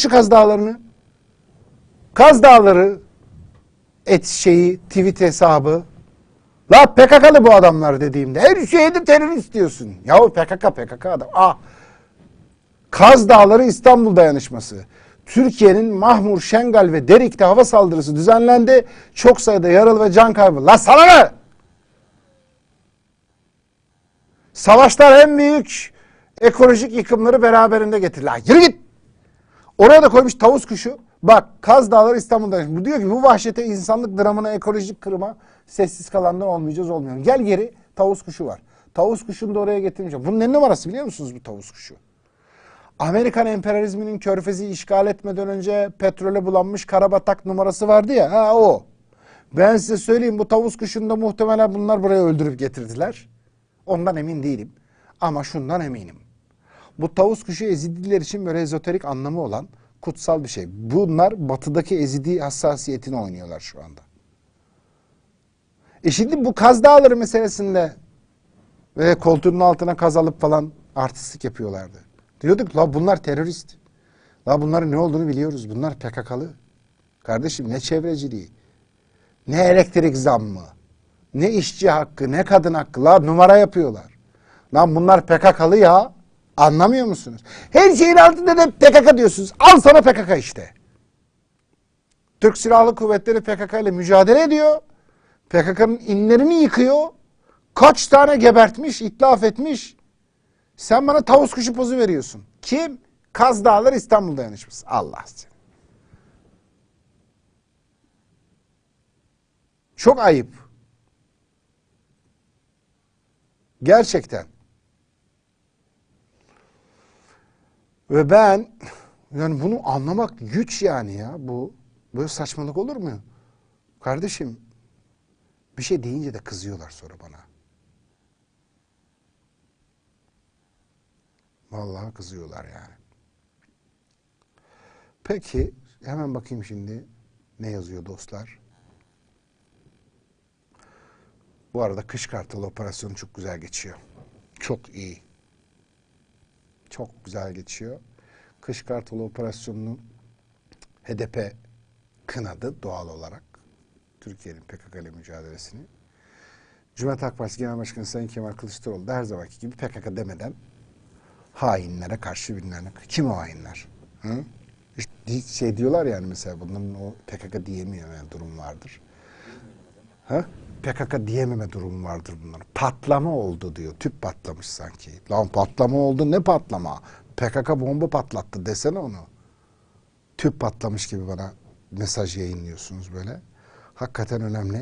şu Kaz Dağları'nı. Kaz Dağları et şeyi tweet hesabı. La PKK'lı bu adamlar dediğimde. Her şeyde terörist diyorsun. Yahu PKK PKK adam. Ah. Kaz Dağları İstanbul Dayanışması. Türkiye'nin Mahmur, Şengal ve Derik'te hava saldırısı düzenlendi. Çok sayıda yaralı ve can kaybı. La sana ne? Savaşlar en büyük ekolojik yıkımları beraberinde getirir. La yürü git. Oraya da koymuş tavus kuşu. Bak Kaz Dağları İstanbul'da. Bu diyor ki bu vahşete, insanlık dramına, ekolojik kırıma sessiz kalanlar olmayacağız olmuyor. Gel geri tavus kuşu var. Tavus kuşunu da oraya getirmeyeceğim. Bunun ne numarası biliyor musunuz bu tavus kuşu? Amerikan emperyalizminin körfezi işgal etmeden önce petrole bulanmış karabatak numarası vardı ya. Ha o. Ben size söyleyeyim bu tavus kuşunu da muhtemelen bunlar buraya öldürüp getirdiler. Ondan emin değilim. Ama şundan eminim. Bu tavus kuşu Ezidiler için böyle ezoterik anlamı olan kutsal bir şey. Bunlar batıdaki Ezidi hassasiyetini oynuyorlar şu anda. E şimdi bu Kaz Dağları meselesinde ve koltuğunun altına kaz alıp falan artistlik yapıyorlardı. Diyorduk la bunlar terörist. La bunların ne olduğunu biliyoruz. Bunlar PKK'lı. Kardeşim ne çevreciliği, ne elektrik zammı, ne işçi hakkı, ne kadın hakkı. La numara yapıyorlar. Lan bunlar PKK'lı ya. Anlamıyor musunuz? Her şeyin altında da PKK diyorsunuz. Al sana PKK işte. Türk Silahlı Kuvvetleri PKK ile mücadele ediyor. PKK'nın inlerini yıkıyor. Kaç tane gebertmiş, itlaf etmiş. Sen bana tavus kuşu pozu veriyorsun. Kim? Kaz Dağları İstanbul Dayanışması. Allah seni. Çok ayıp. Gerçekten. Ve ben yani bunu anlamak güç yani ya bu. Böyle saçmalık olur mu? Kardeşim bir şey deyince de kızıyorlar sonra bana. Vallahi kızıyorlar yani. Peki hemen bakayım şimdi ne yazıyor dostlar. Bu arada kış kartalı operasyonu çok güzel geçiyor. Çok iyi. Çok güzel geçiyor. Kış kartalı operasyonunu HDP kınadı doğal olarak. Türkiye'nin PKK ile mücadelesini. Cumhuriyet Halk Partisi Genel Başkanı Sayın Kemal Kılıçdaroğlu da her zamanki gibi PKK demeden hainlere karşı birilerine. Kim o hainler? Hı? İşte şey diyorlar yani mesela bunların o PKK diyemiyor yani durum vardır. Ha? PKK diyememe durumu vardır bunların. Patlama oldu diyor. Tüp patlamış sanki. Lan patlama oldu ne patlama? PKK bomba patlattı desene onu. Tüp patlamış gibi bana mesaj yayınlıyorsunuz böyle. Hakikaten önemli.